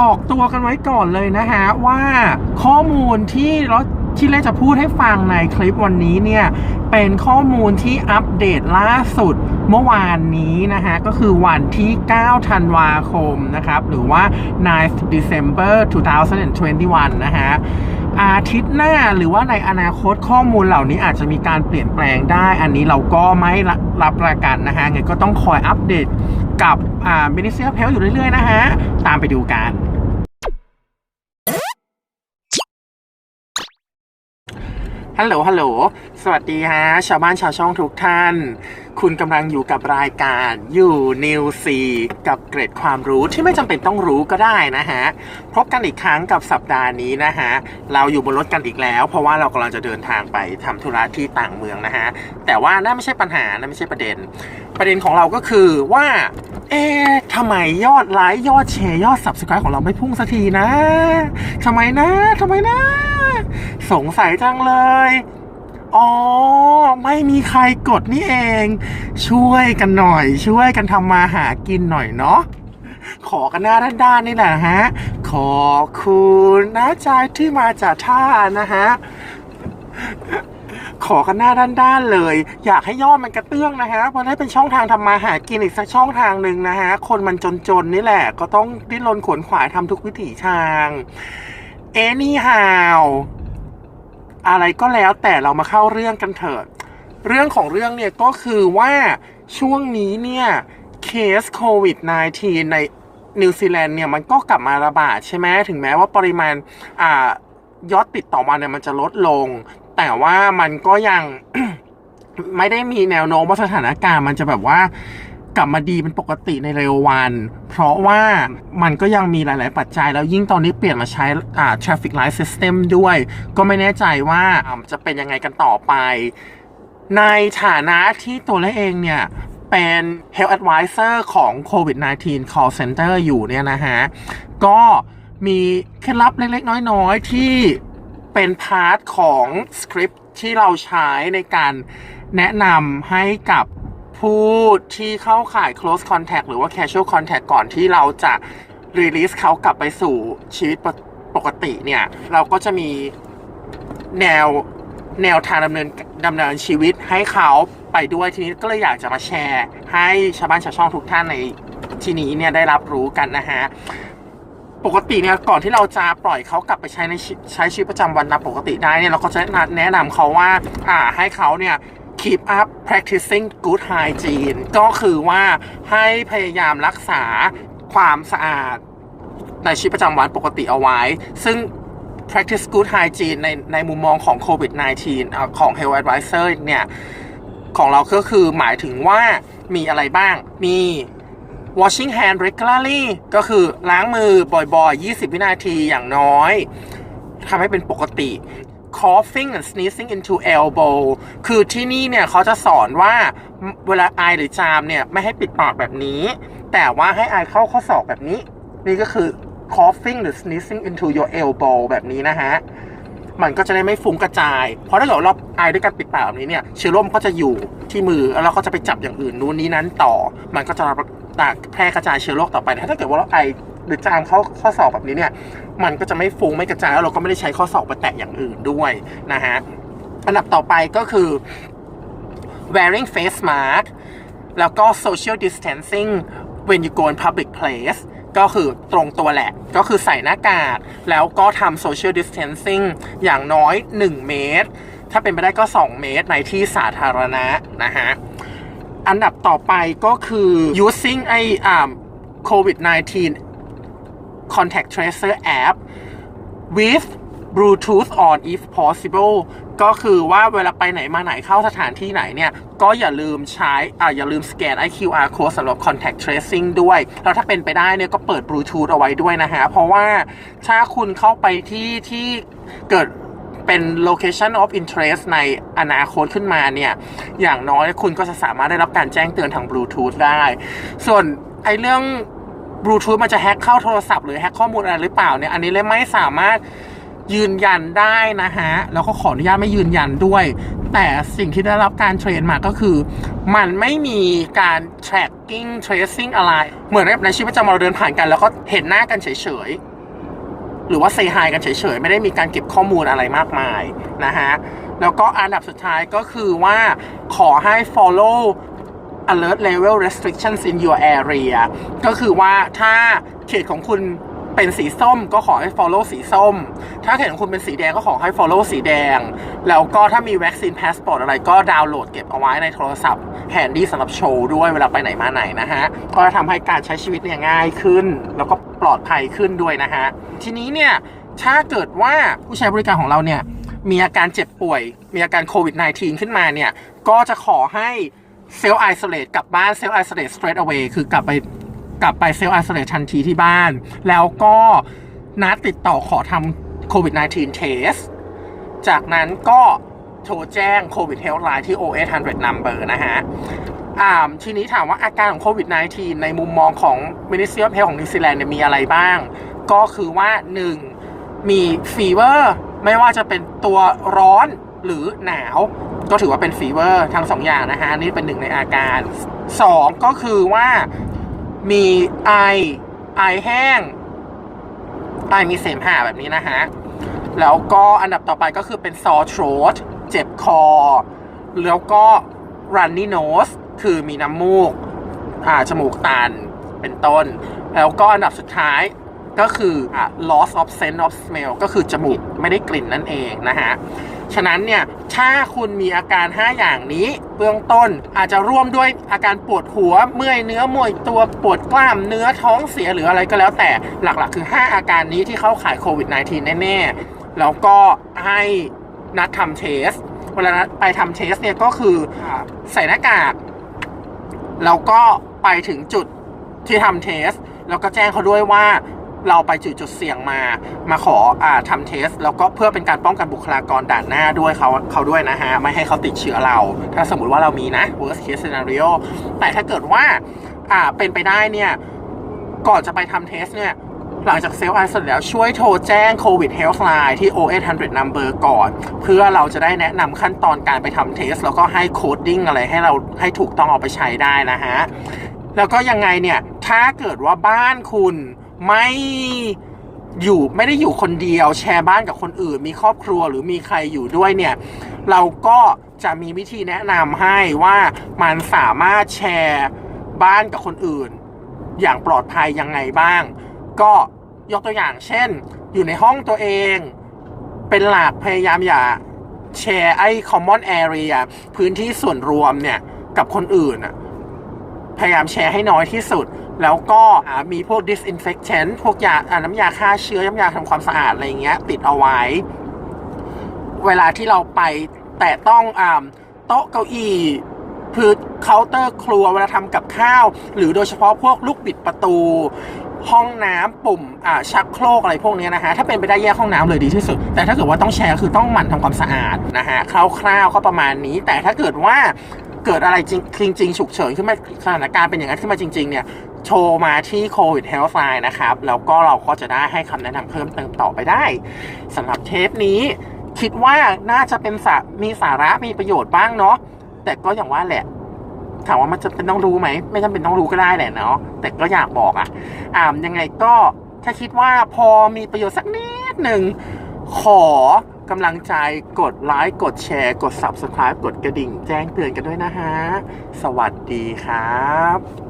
ออกตัวกันไว้ก่อนเลยนะฮะว่าข้อมูลที่เราที่เล่จะพูดให้ฟังในคลิปวันนี้เนี่ย เป็นข้อมูลที่อัปเดตล่าสุดเมื่อวานนี้นะฮะ ก็คือวันที่ 9 ธันวาคมนะครับ หรือว่า9 December 2021 นะฮะ อาทิตย์หน้าหรือว่าในอนาคตข้อมูลเหล่านี้อาจจะมีการเปลี่ยนแปลงได้ อันนี้เราก็ไม่รับประกันนะฮะงก็ต้องคอยอัปเดตกับ อ่า Ministry of Health อยู่เรื่อยๆ นะฮะ ตามไปดูกัน ฮัลโหล ฮัลโหล สวัสดีฮะ ชาวบ้านชาวช่องทุกท่าน คุณกำลังอยู่กับรายการอยู่นิวซีกับเกร็ดความรู้ที่ไม่จำเป็นต้องรู้ก็ได้นะฮะ พบกันอีกครั้งกับสัปดาห์นี้นะฮะ เราอยู่บนรถกันอีกแล้ว เพราะว่าเรากำลังจะเดินทางไปทำธุระที่ต่างเมืองนะฮะ แต่ว่านั่นไม่ใช่ปัญหานั่นไม่ใช่ประเด็น ประเด็นของเราก็คือว่า เอ๊ะทำไมยอดไลค์ยอดแชร์ยอด subscribe ของเราไม่พุ่งสักทีนะทำไมนะทำไมนะ สงสัยจังเลย อ๋อ ไม่มีใครกดนี่เอง ช่วยกันหน่อย ช่วยกันทำมาหากินหน่อยเนาะขอกันหน้าด้านๆนี่แหละฮะ ขอบคุณนะใจที่มาจากท่านะฮะ ขอกันหน้าด้านๆเลย อยากให้ยอดมันกระเตื้องนะฮะเพราะได้เป็นช่องทางทำมาหากินอีกสักช่องทางหนึ่งนะฮะคนมันจนๆนี่แหละก็ต้องดิ้นรนขวนขวายทำทุกวิถีทาง anyhow อะไรก็แล้วแต่เรามาเข้าเรื่องกันเถิด เรื่องของเรื่องเนี่ยก็คือว่าช่วงนี้เนี่ยเคสโควิด -19 ในนิวซีแลนด์เนี่ยมันก็กลับมาระบาดใช่ไหมถึงแม้ว่าปริมาณอ่ายอดติดต่อมาเนี่ยมันจะลดลง แต่ว่ามันก็ยังไม่ได้มีแนวโน้มว่าสถานการณ์มันจะแบบว่ากลับมาดีเป็นปกติในเร็ววัน เพราะว่ามันก็ยังมีหลาย ๆ ปัจจัย แล้วยิ่งตอนนี้เปลี่ยนมาใช้อ่า traffic light system ด้วย ก็ไม่แน่ใจว่าจะเป็นยังไงกันต่อไป ในฐานะที่ตัวเลขเองเนี่ย เป็น Health Advisor ของ COVID-19 Call Center อยู่เนี่ยนะฮะ ก็มีเคล็ดลับเล็ก ๆ น้อย ๆ ที่ เป็นพาร์ทของสคริปที่เราใช้ในการแนะนำให้กับผู้ที่เข้าข่าย close contact หรือว่า casual contact ก่อนที่เราจะ release เขากลับไปสู่ชีวิตปกติเนี่ย เราก็จะมีแนวแนวทางดำเนินดำเนินชีวิตให้เขาไปด้วยทีนี้ก็เลยอยากจะมาแชร์ ให้ชาวบ้านชาวช่องทุกท่านในที่นี้เนี่ยได้รับรู้กันนะฮะ ปกติเนี่ยก่อนที่เราจะปล่อยเขากลับไปใช้ในใช้ชีวิตประจำวันตามปกติได้เนี่ยเราก็จะแนะนำเขาว่าอ่าให้เขาเนี่ย keep up practicing good hygiene ก็คือว่าให้พยายามรักษาความสะอาดในชีวิตประจำวันปกติเอาไว้ ซึ่ง practice good hygiene ในในมุมมองของ COVID 19อ่าของ Health Advisor เนี่ย ของเราก็คือหมายถึงว่ามีอะไรบ้างมี washing hand regularly ก็คือล้างมือบ่อยๆ 20 วินาทีอย่างน้อยทำให้เป็นปกติ coughing and sneezing into elbow คือที่นี่เนี่ยเขาจะสอนว่าเวลาไอหรือจามเนี่ย ไม่ให้ปิดปากแบบนี้ แต่ว่าให้ไอเข้าข้อศอกแบบนี้ นี่ก็คือ coughing หรือ sneezing into your elbow แบบนี้นะฮะ มันก็จะได้ไม่ฟุ้งกระจาย เพราะถ้าเกิดเราไอด้วยการปิดปากแบบนี้เนี่ย เชื้อโรคมันก็จะอยู่ที่มือ แล้วเราก็จะไปจับอย่างอื่น นู้นนี้นั้นต่อ มันก็จะ ตากแพร่กระจายเชื้อโรคต่อไปถ้าเกิดว่าเราไอหรือจามเข้าข้อศอกแบบนี้เนี่ย มันก็จะไม่ฟุ้งไม่กระจายแล้วเราก็ไม่ได้ใช้ข้อศอกไปแตะอย่างอื่นด้วยนะฮะอันดับต่อไปก็คือ wearing face mask แล้วก็ social distancing when you go in public place ก็คือตรงตัวแหละ ก็คือใส่หน้ากากแล้วก็ทำ social distancing อย่างน้อย 1 เมตร ถ้าเป็นไปได้ก็ 2 เมตรในที่สาธารณะนะฮะ อันดับต่อไปก็คือ using ไอ้อ่า COVID 19 contact tracer app with Bluetooth on if possible ก็คือว่าเวลาไปไหนมาไหนเข้าสถานที่ไหนเนี่ย ก็อย่าลืมใช้อ่าอย่าลืมสแกน IQR code สำหรับ contact tracing ด้วย แล้วถ้าเป็นไปได้เนี่ยก็เปิด Bluetooth เอาไว้ด้วยนะฮะ เพราะว่าถ้าคุณเข้าไปที่ที่เกิด เป็น location of interest ในอนาคตขึ้นมาเนี่ย อย่างน้อยคุณก็จะสามารถได้รับการแจ้งเตือนทาง Bluetooth ได้ ส่วนไอ้เรื่องบลูทูธมันจะแฮ็กเข้าโทรศัพท์หรือแฮ็กข้อมูลอะไรหรือเปล่าเนี่ย อันนี้เลยไม่สามารถยืนยันได้นะฮะ แล้วก็ขออนุญาตไม่ยืนยันด้วย แต่สิ่งที่ได้รับการเทรนมาก็คือ มันไม่มีการ tracking tracing อะไร เหมือนในชีวิตประจำวันเราเดินผ่านกัน แล้วก็เห็นหน้ากันเฉยๆ หรือว่าเซฮายกันเฉยๆ ไม่ได้มีการเก็บข้อมูลอะไรมากมายนะฮะ แล้วก็อันดับสุดท้ายก็คือว่าขอให้ follow alert level restrictions in your area ก็คือว่าถ้าเขตของคุณ เป็นสีส้มก็ขอให้ follow สีส้ม ถ้าเขตของคุณเป็นสีแดงก็ขอให้ follow สีแดง แล้วก็ถ้ามีวัคซีนพาสปอร์ตอะไรก็ดาวน์โหลดเก็บเอาไว้ในโทรศัพท์แฮนดี้สำหรับโชว์ด้วยเวลาไปไหนมาไหนนะฮะ ก็จะทำให้การใช้ชีวิตเนี่ยง่ายขึ้น แล้วก็ปลอดภัยขึ้นด้วยนะฮะ ทีนี้เนี่ยถ้าเกิดว่าผู้ใช้บริการของเราเนี่ยมีอาการเจ็บป่วย มีอาการโควิด -19 ขึ้นมาเนี่ยก็จะขอให้เซลล์ไอโซเลตกลับบ้านเซลล์ไอโซเลต straight away คือกลับไป กลับไปเซลล์ไอโซเลตทันทีที่บ้าน แล้วก็นัดติดต่อขอทำโควิด -19 test จากนั้นก็โทรแจ้งโควิดเฮลท์ไลน์ที่ 0800 number นะฮะอ่าทีนี้ถามว่าอาการของโควิด -19 ในมุมมองของ Ministry of Health ของนิวซีแลนด์มีอะไรบ้าง ก็คือว่า 1. มีฟีเวอร์ไม่ว่าจะเป็นตัวร้อนหรือหนาว ก็ถือว่าเป็นฟีเวอร์ทั้งสองอย่างนะฮะ นี่เป็นหนึ่งในอาการ 2. ก็คือว่า มีไอ ไอแห้ง ไอมีเสมหะแบบนี้นะฮะ แล้วก็อันดับต่อไปก็คือเป็น sore throat เจ็บคอ แล้วก็ runny nose คือมีน้ำมูก อ่า จมูกตัน เป็นต้น แล้วก็อันดับสุดท้ายก็คืออ่า loss of sense of smell ก็คือจมูกไม่ได้กลิ่นนั่นเองนะฮะ ฉะนั้นเนี่ยถ้าคุณมีอาการ 5 อย่างนี้ เบื้องต้นอาจจะร่วมด้วยอาการปวดหัว เมื่อยเนื้อมวยตัวปวดกล้ามเนื้อท้องเสียหรืออะไรก็แล้วแต่หลักๆ คือ 5 อาการนี้ที่เข้าข่ายโควิด -19 แน่ๆ แล้วก็ให้นัดทำเทสเวลานัดไปทำเทสเนี่ยก็คือใส่หน้ากากแล้วก็ไปถึงจุดที่ทำเทสแล้วก็แจ้งเขาด้วยว่า เราไปจุดจุดเสี่ยงมา มาขออ่าทำเทส แล้วก็เพื่อเป็นการป้องกันบุคลากรด่านหน้าด้วยเขาเขาด้วยนะฮะ ไม่ให้เขาติดเชื้อเรา ถ้าสมมติว่าเรามีนะ worst case scenario แต่ถ้าเกิดว่าอ่าเป็นไปได้เนี่ย ก่อนจะไปทำเทสเนี่ยหลังจากเซลล์ไอเสร็จแล้วช่วยโทรแจ้งโควิดเฮลท์ไลน์ที่ 0800 number ก่อน เพื่อเราจะได้แนะนำขั้นตอนการไปทำเทส แล้วก็ให้โคดดิ้งอะไรให้เราให้ถูกต้องเอาไปใช้ได้นะฮะ แล้วก็ยังไงเนี่ย ถ้าเกิดว่าบ้านคุณ ไม่อยู่ไม่ได้อยู่คนเดียวแชร์บ้านกับคนอื่น มีครอบครัวหรือมีใครอยู่ด้วยเนี่ย เราก็จะมีวิธีแนะนำให้ว่ามันสามารถแชร์บ้านกับคนอื่น อย่างปลอดภัยยังไงบ้าง ก็ยกตัวอย่างเช่น อยู่ในห้องตัวเอง เป็นหลักพยายามอย่าแชร์ไอ้ common area พื้นที่ส่วนรวมเนี่ย กับคนอื่นพยายามแชร์ให้น้อยที่สุด แล้วก็มีพวก disinfectant พวกยาน้ำยาฆ่าเชื้อน้ำยาทำความสะอาดอะไรเงี้ยติดเอาไว้ เวลาที่เราไปแต่ต้องอ่าโต๊ะเก้าอี้พื้นเคาน์เตอร์ครัวเวลาทำกับข้าว หรือโดยเฉพาะพวกลูกบิดประตู ห้องน้ำปุ่มอ่าชักโครกอะไรพวกเนี้ยนะฮะถ้าเป็นไปได้แยกห้องน้ำเลยดีที่สุด แต่ถ้าเกิดว่าต้องแชร์คือต้องหมั่นทำความสะอาดนะฮะคร่าวๆก็ประมาณนี้ แต่ถ้าเกิดว่า เกิดอะไรจริงจริงฉุกเฉินขึ้นมาสถานการณ์เป็นอย่างนั้นขึ้นมาจริง ๆ เนี่ย โทรมาที่โควิดเฮลท์ไลน์นะครับ แล้วก็เราก็จะได้ให้คำแนะนำเพิ่มเติมต่อไปได้สำหรับเทปนี้ คิดว่าน่าจะเป็นสามีสาระมีประโยชน์บ้างเนาะแต่ก็อย่างว่าแหละถามว่ามันจะเป็นต้องรู้ไหม ไม่จำเป็นต้องรู้ก็ได้แหละเนาะแต่ก็อยากบอกอะ่ะอ่ายังไงก็ถ้าคิดว่าพอมีประโยชน์สักนิดหนึ่งขอ กำลังใจกดไลค์กดแชร์กด Subscribe กดกระดิ่ง แจ้งเตือนกันด้วยนะฮะ สวัสดีครับ